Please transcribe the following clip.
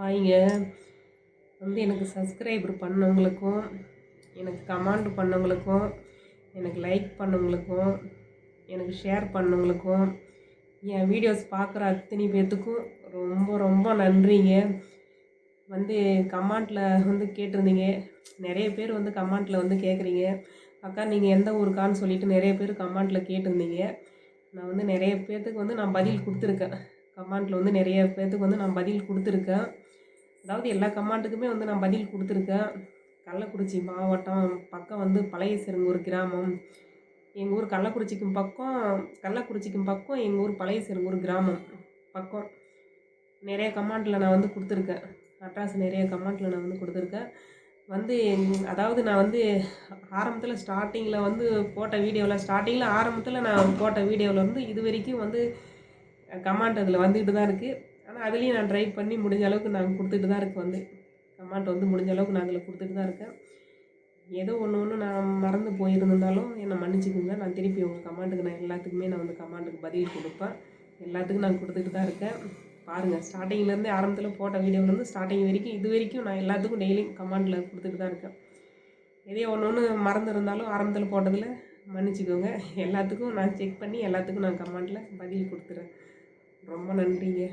ஹாய்ங்க வந்து எனக்கு சப்ஸ்கிரைபர் பண்ணவங்களுக்கும் எனக்கு கமெண்ட் பண்ணவங்களுக்கும் எனக்கு லைக் பண்ணவங்களுக்கும் எனக்கு ஷேர் பண்ணவங்களுக்கும் என் வீடியோஸ் பார்க்குற அத்தனை பேர்த்துக்கும் ரொம்ப ரொம்ப நன்றிங்க. வந்து கமாண்டில் வந்து கேட்டிருந்தீங்க. நிறைய பேர் வந்து கமாண்டில் வந்து கேட்குறீங்க. அக்கா நீங்கள் எந்த ஊருக்கான்னு சொல்லிட்டு நிறைய பேர் கமாண்டில் கேட்டிருந்தீங்க. நான் வந்து நிறைய பேர்த்துக்கு வந்து நான் பதில் கொடுத்துருக்கேன். கமாண்டில் வந்து நிறைய பேர்த்துக்கு வந்து நான் பதில் கொடுத்துருக்கேன். அதாவது எல்லா கமாண்டுக்குமே வந்து நான் பதில் கொடுத்துருக்கேன். கள்ளக்குறிச்சி மாவட்டம் பக்கம் வந்து பழைய சிறுங்கூர் கிராமம். எங்கள் ஊர் கள்ளக்குறிச்சிக்கும் பக்கம் கள்ளக்குறிச்சிக்கும் பக்கம் எங்கள் ஊர் பழைய சிறுங்கூர் கிராமம் பக்கம். நிறைய கமாண்டில் நான் வந்து கொடுத்துருக்கேன். அட்ராஸ் நிறைய கமாண்டில் நான் வந்து கொடுத்துருக்கேன். வந்து அதாவது நான் வந்து ஆரம்பத்தில் ஸ்டார்டிங்கில் வந்து போட்ட வீடியோவில் ஸ்டார்டிங்கில் ஆரம்பத்தில் நான் போட்ட வீடியோவில் வந்து இது வரைக்கும் வந்து கமாண்ட் அதில் வந்துக்கிட்டு தான் இருக்குது அதுலேயும் நான் ட்ரை பண்ணி முடிஞ்ச அளவுக்கு நாங்கள் கொடுத்துட்டு தான் இருக்கேன் வந்து. கமாண்ட் வந்து முடிஞ்ச அளவுக்கு நான் அதில் கொடுத்துட்டு தான் இருக்கேன். ஏதோ ஒன்று ஒன்று நான் மறந்து போயிருந்தாலும் என்னை மன்னிச்சுக்கோங்க. நான் திருப்பி உங்கள் கமாண்டுக்கு நான் எல்லாத்துக்குமே நான் வந்து கமாண்டுக்கு பதில் கொடுப்பேன். எல்லாத்துக்கும் நான் கொடுத்துட்டு தான் இருக்கேன். பாருங்கள் ஸ்டார்டிங்லேருந்து ஆரம்பத்தில் போட்ட வீடியோலேருந்து ஸ்டார்டிங் வரைக்கும் இது வரைக்கும் நான் எல்லாத்துக்கும் டெய்லியும் கமாண்டில் கொடுத்துட்டு தான் இருக்கேன். எதே ஒன்று ஒன்று மறந்துருந்தாலும் ஆரம்பத்தில் போட்டதில் மன்னிச்சிக்கோங்க. எல்லாத்துக்கும் நான் செக் பண்ணி எல்லாத்துக்கும் நான் கமாண்டில் பதில் கொடுத்துறேன். ரொம்ப நன்றிங்க.